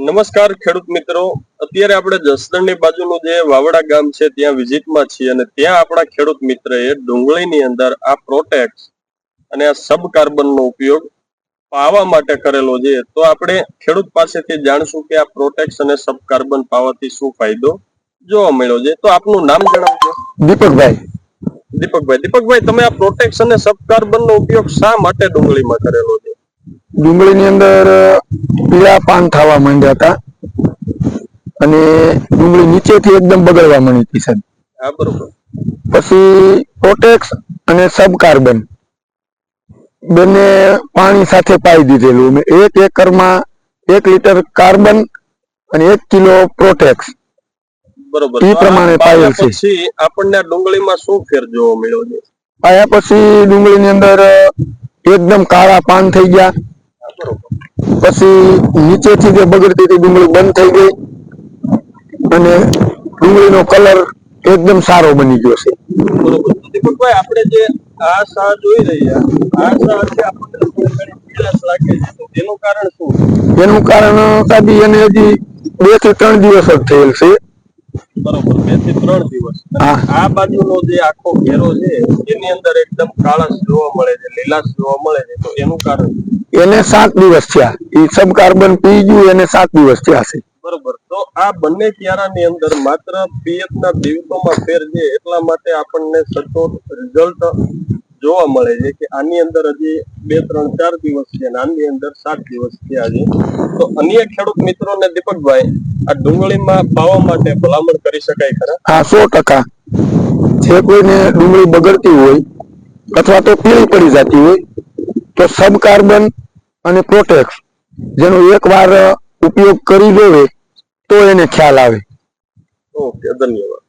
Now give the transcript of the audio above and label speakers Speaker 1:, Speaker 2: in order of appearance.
Speaker 1: નમસ્કાર ખેડૂત મિત્રો. અત્યારે આપણે જસદણની બાજુનું જે વાવડા ગામ છે ત્યાં વિઝિટમાં છીએ અને ત્યાં આપણા ખેડૂત મિત્રએ ડુંગળીની અંદર આ પ્રોટેક્સ અને આ સબ કાર્બનનો ઉપયોગ પાવા માટે કરેલો છે. તો આપણે ખેડૂત પાસેથી જાણશું કે આ પ્રોટેક્સ અને સબ કાર્બન પાવાથી શું ફાયદો જોવા મળ્યો છે. તો આપનું નામ જણાવજો.
Speaker 2: દીપકભાઈ.
Speaker 1: દીપકભાઈ. દીપકભાઈ તમે આ પ્રોટેક્સ અને સબ કાર્બનનો ઉપયોગ શા માટે ડુંગળીમાં કરેલો છે?
Speaker 2: ડુંગળીની અંદર પીળા પાન થવા માંડ્યા હતા. અને ડુંગળી નીચેથી એકદમ બગડવા માંડી હતી સાહેબ. પછી પ્રોટેક્સ અને સબ કાર્બન બંને પાણી સાથે પાઈ દીધેલું. એક એકરમાં એક લીટર કાર્બન અને એક કિલો પ્રોટેક્સ
Speaker 1: બરોબર. એ
Speaker 2: પ્રમાણે પાયેલ છે.
Speaker 1: પછી આપણને ડુંગળીમાં શું ફેર જોવા મળ્યો છે?
Speaker 2: પાયા પછી ડુંગળીની અંદર એકદમ કાળા પાન થઈ ગયા. પછી નીચેથી જે બગડતી હતી ડુંગળી બંધ થઈ ગઈ. અને ડુંગળીનો કલર એકદમ સારો બની ગયો છે.
Speaker 1: દીપકભાઈ આપણે જે આ સાહ જોઈ રહ્યા આ છે આપણને તેનું કારણ શું?
Speaker 2: એનું કારણ એને હજી બેથી ત્રણ દિવસ જ થયેલ છે.
Speaker 1: બરોબર બેથી ત્રણ દિવસ. આ બાજુનો જે આખો ઘેરો છે એની અંદર એકદમ કાળાશ જોવા મળે છે લીલાશ જોવા મળે છે. તો એનું કારણ
Speaker 2: એને સાત દિવસ થયા. એ સબ કાર્બન પી ગયું એને સાત દિવસ થયા છે.
Speaker 1: બરોબર. તો આ બંને ક્યારાની અંદર માત્ર પિયત ના દિવસોમાં ફેર છે એટલા માટે આપણને સચોટ રિઝલ્ટ જોવા મળે છે કે આની અંદર હજી બે ત્રણ ચાર દિવસ છે અને આની અંદર સાત દિવસ થયા છે. તો અન્ય ખેડૂત મિત્રોને દીપકભાઈ આ ડુંગળીમાં પાવા માટે ભલામણ કરી શકાય ખરા?
Speaker 2: હા સો ટકા. જે કોઈને ડુંગળી બગડતી હોય અથવા તો પીળી પડી જતી હોય તો સબ કાર્બન અને પ્રોટેક્સ જેનો એક વાર ઉપયોગ કરી લેવે તો એને ખ્યાલ આવે.
Speaker 1: ઓકે ધન્યવાદ.